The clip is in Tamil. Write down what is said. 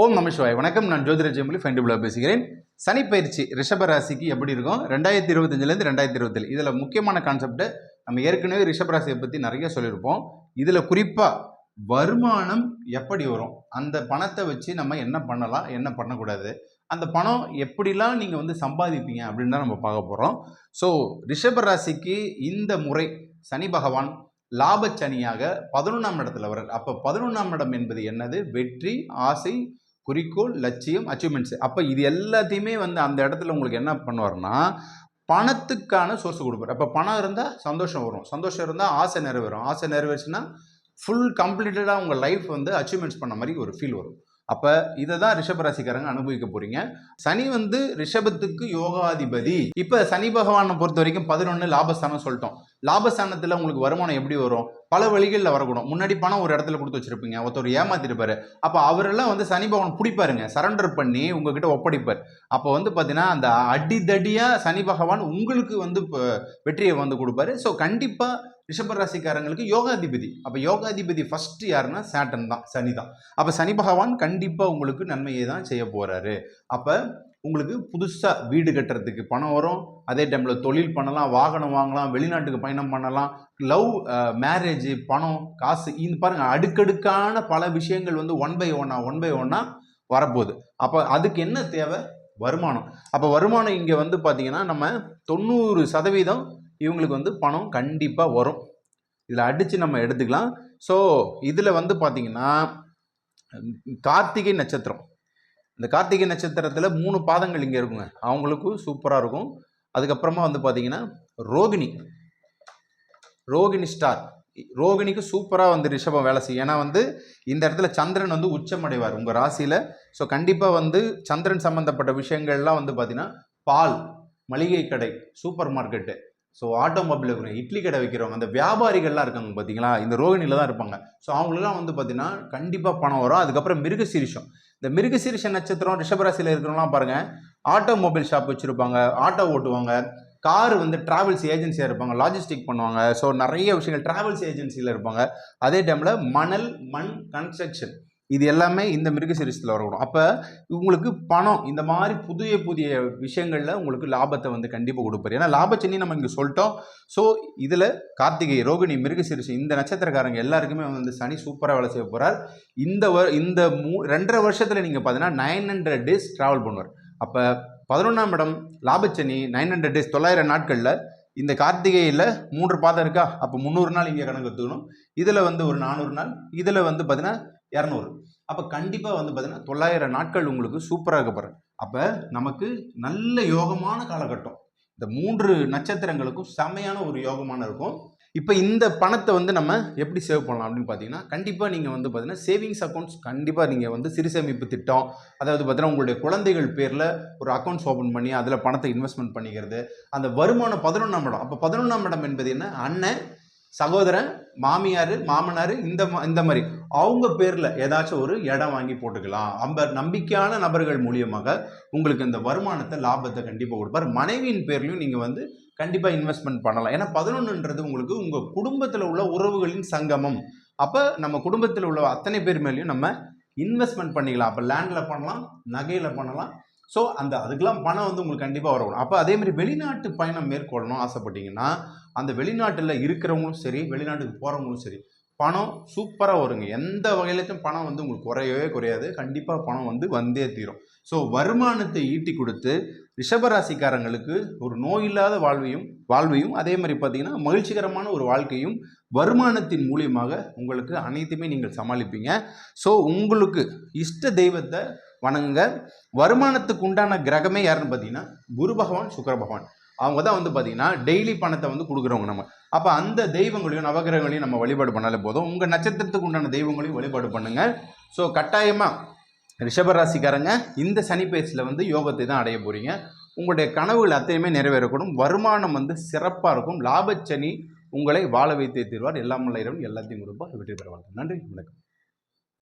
ஓம் நம சிவாய். வணக்கம் நான் ஜோதிர ஜெயமொழி பேசுகிறேன். சனி பயிற்சி ரிஷப ராசிக்கு எப்படி இருக்கும்? ரெண்டாயிரத்தி இருபத்தஞ்சிலேருந்து ரெண்டாயிரத்தி இருபத்தேழு. இதில் முக்கியமான கான்செப்ட் நம்ம ஏற்கனவே ரிஷப ராசியை பற்றி நிறைய சொல்லியிருப்போம். இதில் குறிப்பாக வருமானம் எப்படி வரும்? அந்த பணத்தை வச்சு நம்ம என்ன பண்ணலாம்? என்ன பண்ணக்கூடாது? அந்த பணம் எப்படிலாம் நீங்கள் வந்து சம்பாதிப்பீங்க? அப்படின்னு தான் நம்ம பார்க்க போகிறோம் ஸோ ரிஷப ராசிக்கு இந்த முறை சனி பகவான் லாபச்சனியாக பதினொன்றாம் இடத்துல வர்றார். அப்போ பதினொன்றாம் இடம் என்பது என்னது? வெற்றி ஆசை குறிக்கோள் லட்சியம் அச்சீவ்மெண்ட்ஸ் அப்போ இது எல்லாத்தையுமே வந்து அந்த இடத்துல உங்களுக்கு என்ன பண்ணுவார்னா பணத்துக்கான சோர்ஸ் கொடுப்பார். அப்போ பணம் இருந்தால் சந்தோஷம் வரும். சந்தோஷம் இருந்தால் ஆசை நிறைவேறும். ஆசை நிறைவேறுச்சுன்னா ஃபுல் கம்ப்ளீட்டடாக உங்கள் லைஃப் வந்து அச்சீவ்மெண்ட்ஸ் பண்ண மாதிரி ஒரு ஃபீல் வரும். அப்போ இதை தான் ரிஷபராசிக்காரங்க அனுபவிக்க போறீங்க. சனி வந்து ரிஷபத்துக்கு யோகாதிபதி. இப்போ சனி பகவானை பொறுத்த வரைக்கும் பதினொன்று லாபஸ்தானம் சொல்லிட்டோம். லாபஸ்தானத்தில் உங்களுக்கு வருமானம் எப்படி வரும்? பல வழிகளில் வரக்கூடும். முன்னாடி பணம் ஒரு இடத்துல கொடுத்து வச்சிருப்பீங்க. ஒருத்தர் ஏமாத்திருப்பாரு. அப்போ அவரெல்லாம் வந்து சனி பகவான் பிடிப்பாருங்க. சரண்டர் பண்ணி உங்ககிட்ட ஒப்படைப்பார். அப்போ வந்து பார்த்தீங்கன்னா அந்த அடிதடியாக சனி பகவான் உங்களுக்கு வந்து வெற்றியை வந்து கொடுப்பாரு. ஸோ கண்டிப்பாக ரிஷபராசிக்காரங்களுக்கு யோகாதிபதி. அப்போ யோகாதிபதி ஃபர்ஸ்ட் யாருன்னா சேட்டன் தான் சனி தான். அப்போ சனி பகவான் கண்டிப்பாக உங்களுக்கு நன்மையை தான் செய்ய போகிறாரு அப்போ உங்களுக்கு புதுசாக வீடு கட்டுறதுக்கு பணம் வரும். அதே டைமில் தொழில் பண்ணலாம் வாகனம் வாங்கலாம் வெளிநாட்டுக்கு பயணம் பண்ணலாம். லவ் மேரேஜ் பணம் காசு இந்த பாருங்கள் அடுக்கடுக்கான பல விஷயங்கள் வந்து ஒன் பை ஒன்னா ஒன் பை ஒன்னா வரப்போகுது. அப்போ அதுக்கு என்ன தேவை? வருமானம். அப்போ வருமானம் இங்கே வந்து பார்த்தீங்கன்னா நம்ம தொண்ணூறு சதவீதம் இவங்களுக்கு வந்து பணம் கண்டிப்பாக வரும். இதில் அடித்து நம்ம எடுத்துக்கலாம். ஸோ இதில் வந்து பார்த்திங்கன்னா கார்த்திகை நட்சத்திரம். இந்த கார்த்திகை நட்சத்திரத்தில் மூணு பாதங்கள் இங்கே இருக்குங்க. அவங்களுக்கும் சூப்பராக இருக்கும். அதுக்கப்புறமா வந்து பார்த்திங்கன்னா ரோகிணி. ரோகிணி ஸ்டார். ரோகிணிக்கு சூப்பராக வந்து ரிஷபம் வேலை செய்யும். ஏன்னா வந்து இந்த இடத்துல சந்திரன் வந்து உச்சமடைவார் உங்கள் ராசியில். ஸோ கண்டிப்பாக வந்து சந்திரன் சம்மந்தப்பட்ட விஷயங்கள்லாம் வந்து பார்த்திங்கன்னா பால் மளிகை கடை சூப்பர் மார்க்கெட்டு. ஸோ ஆட்டோமொபைல் இருக்கிறவங்க இட்லி கடை வைக்கிறவங்க அந்த வியாபாரிகள்லாம் இருக்காங்க பார்த்தீங்களா இந்த ரோகிணியில் தான் இருப்பாங்க. ஸோ அவங்களுக்குலாம் வந்து பார்த்தீங்கன்னா கண்டிப்பாக பணம் வரும். அதுக்கப்புறம் மிருகசீரிஷம். இந்த மிருகசீரிஷ நட்சத்திரம் ரிஷபராசியில் இருக்கிறவங்களாம் பாருங்கள் ஆட்டோமொபைல் ஷாப் வச்சுருப்பாங்க ஆட்டோ ஓட்டுவாங்க கார் வந்து டிராவல்ஸ் ஏஜென்சியாக இருப்பாங்க லாஜிஸ்டிக் பண்ணுவாங்க. ஸோ நிறைய விஷயங்கள் டிராவல்ஸ் ஏஜென்சியில் இருப்பாங்க. அதே டைமில் மணல் மண் கன்ஸ்ட்ரக்ஷன் இது எல்லாமே இந்த மிருகசீரிசத்தில் வரக்கூடும். அப்போ உங்களுக்கு பணம் இந்த மாதிரி புதிய புதிய விஷயங்களில் உங்களுக்கு லாபத்தை வந்து கண்டிப்பாக கொடுப்பாரு. ஏன்னா லாபச்சனி நம்ம இங்கே சொல்லிட்டோம். ஸோ இதில் கார்த்திகை ரோகிணி மிருகசீரிசு இந்த நட்சத்திரக்காரங்க எல்லாருக்குமே வந்து சனி சூப்பராக வேலை செய்ய போகிறார் இந்த வ இந்த மூ ரெண்டரை வருஷத்தில் நீங்கள் பார்த்தீங்கன்னா நைன் ஹண்ட்ரட் டேஸ் ட்ராவல் பண்ணுவார். அப்போ பதினொன்றாம் இடம் லாபச்சனி நைன் ஹண்ட்ரட் டேஸ் தொள்ளாயிரம் நாட்களில் இந்த கார்த்திகையில் மூன்று பாதம் இருக்கா? அப்போ முந்நூறு நாள் இங்கே கணக்கு எடுத்துக்கணும். இதில் வந்து ஒரு நானூறு நாள். இதில் வந்து பார்த்தீங்கன்னா இரநூறு. அப்போ கண்டிப்பாக வந்து பார்த்தீங்கன்னா தொள்ளாயிரம் நாட்கள் உங்களுக்கு சூப்பராக இருக்க அப்போ நமக்கு நல்ல யோகமான காலகட்டம். இந்த மூன்று நட்சத்திரங்களுக்கும் செமையான ஒரு யோகமான இருக்கும். இப்போ இந்த பணத்தை வந்து நம்ம எப்படி சேவ் பண்ணலாம் அப்படின்னு பார்த்தீங்கன்னா கண்டிப்பாக நீங்கள் வந்து பார்த்தீங்கன்னா சேவிங்ஸ் அக்கௌண்ட்ஸ் கண்டிப்பாக நீங்கள் வந்து சிறுசேமிப்பு திட்டம் அதாவது பார்த்தீங்கன்னா உங்களுடைய குழந்தைகள் பேரில் ஒரு அக்கௌண்ட்ஸ் ஓப்பன் பண்ணி அதில் பணத்தை இன்வெஸ்ட்மெண்ட் பண்ணிக்கிறது. அந்த வருமானம் பதினொன்றாம் இடம். அப்போ பதினொன்றாம் இடம் என்பது என்ன? அண்ணன் சகோதரன் மாமியார் மாமனார் இந்த இந்த மாதிரி. அவங்க பேரில் ஏதாச்சும் ஒரு இடம் வாங்கி போட்டுக்கலாம். அந்த நம்பிக்கையான நபர்கள் மூலியமாக உங்களுக்கு இந்த வருமானத்தை லாபத்தை கண்டிப்பாக கொடுப்பார். மனைவியின் பேர்லையும் நீங்கள் வந்து கண்டிப்பாக இன்வெஸ்ட்மெண்ட் பண்ணலாம். ஏன்னா பதினொன்றுன்றது உங்களுக்கு உங்கள் குடும்பத்தில் உள்ள உறவுகளின் சங்கமம். அப்போ நம்ம குடும்பத்தில் உள்ள அத்தனை பேர் மேலேயும் நம்ம இன்வெஸ்ட்மெண்ட் பண்ணிக்கலாம். அப்போ லேண்டில் பண்ணலாம் நகையில் பண்ணலாம் ஸோ அந்த அதுக்கெல்லாம் பணம் வந்து உங்களுக்கு கண்டிப்பாக வரணும். அப்போ அதே மாதிரி வெளிநாட்டு பயணம் மேற்கொள்ளணும் ஆசைப்பட்டீங்கன்னா அந்த வெளிநாட்டில் இருக்கிறவங்களும் சரி வெளிநாட்டுக்கு போகிறவங்களும் சரி பணம் சூப்பராக வருங்க. எந்த வகையிலும் பணம் வந்து உங்களுக்கு குறையவே குறையாது. கண்டிப்பாக பணம் வந்து வந்தே தீரும். ஸோ வருமானத்தை ஈட்டி கொடுத்து ரிஷபராசிக்காரங்களுக்கு ஒரு நோயில்லாத வாழ்வையும் வாழ்வையும் அதே மாதிரி பார்த்தீங்கன்னா மகிழ்ச்சிகரமான ஒரு வாழ்க்கையும் வருமானத்தின் மூலியமாக உங்களுக்கு அனைத்துமே நீங்கள் சமாளிப்பீங்க. ஸோ உங்களுக்கு இஷ்ட தெய்வத்தை வணங்குங்க. வருமானத்துக்கு உண்டான கிரகமே யாருன்னு பார்த்தீங்கன்னா குரு பகவான் சுக்கர பகவான். அவங்க தான் வந்து பார்த்தீங்கன்னா டெய்லி பணத்தை வந்து கொடுக்குறவங்க நம்ம. அப்போ அந்த தெய்வங்களையும் நவகிரகங்களையும் நம்ம வழிபாடு பண்ணாலே போதும். உங்கள் நட்சத்திரத்துக்கு உண்டான தெய்வங்களையும் வழிபாடு பண்ணுங்கள் ஸோ கட்டாயமாக ரிஷபராசிக்காரங்க இந்த சனி பேச்சில் வந்து யோகத்தை தான் அடைய போகிறீங்க உங்களுடைய கனவுகள் அத்தையுமே நிறைவேறக்கூடும். வருமானம் வந்து சிறப்பாக இருக்கும். லாபச்சனி உங்களை வாழ வைத்தே தீர்வார். எல்லாம் எல்லாத்தையும் கொடுப்பார். வெற்றி பெறுவாங்க நன்றி. வணக்கம்.